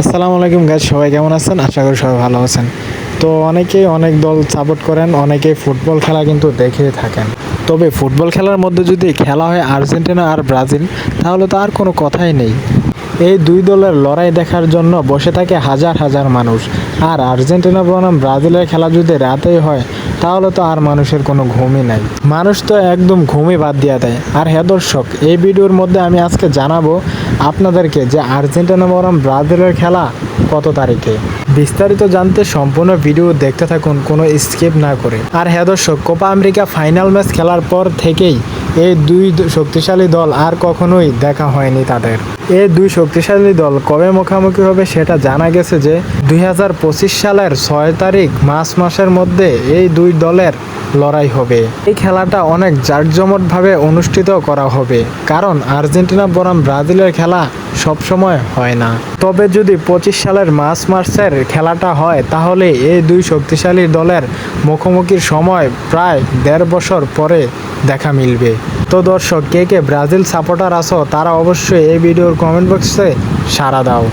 আসসালামু আলাইকুম গাইজ সবাই কেমন আছেন? আশা করি সবাই ভালো আছেন। তো অনেকেই অনেক দল সাপোর্ট করেন, অনেকেই ফুটবল খেলা কিন্তু দেখে থাকেন। তবে ফুটবল খেলার মধ্যে যদি খেলা হয় আর্জেন্টিনা আর ব্রাজিল, তাহলে তো আর কোনো কথাই নেই। এই দুই দলের লড়াই দেখার জন্য বসে থাকে হাজার হাজার মানুষ। আর আর্জেন্টিনা বনাম ব্রাজিলের খেলা যদি রাতেই হয়, তাহলে তো আর মানুষের কোনো ঘুমই নাই। মানুষ তো একদম ঘুমই বাদ দিয়ে দেয়। আর হ্যাঁ দর্শক, এই ভিডিওর মধ্যে আমি আজকে জানাব আপনাদেরকে যে আর্জেন্টিনা বরাম ব্রাজিলের খেলা কত তারিখে? বিস্তারিত জানতে সম্পূর্ণ ভিডিও দেখতে থাকুন, কোনো স্কিপ না করে। আর হ্যাঁ দর্শক, কোপা আমেরিকা ফাইনাল ম্যাচ খেলার পর থেকেই এই দুই শক্তিশালী দল আর কখনোই দেখা হয়নি তাদের। এই দুই শক্তিশালী দল কবে মুখোমুখি হবে সেটা জানা গেছে যে, দুই হাজার পঁচিশ সালের ছয় তারিখ মার্চ মাসের মধ্যে এই দুই দলের লড়াই হবে। এই খেলাটা অনেক জাঁকজমটভাবে অনুষ্ঠিত করা হবে, কারণ আর্জেন্টিনা বনাম ব্রাজিলের খেলা সবসময় হয় না। তবে যদি পঁচিশ সালের মার্চ মার্চের খেলাটা হয়, তাহলে এই দুই শক্তিশালী দলের মুখোমুখির সময় প্রায় দেড় বছর পরে দেখা মিলবে। তো দর্শক, কে কে ব্রাজিল সাপোর্টার আসো তারা অবশ্যই এই ভিডিওর কমেন্ট বক্সে সাড়া দাও।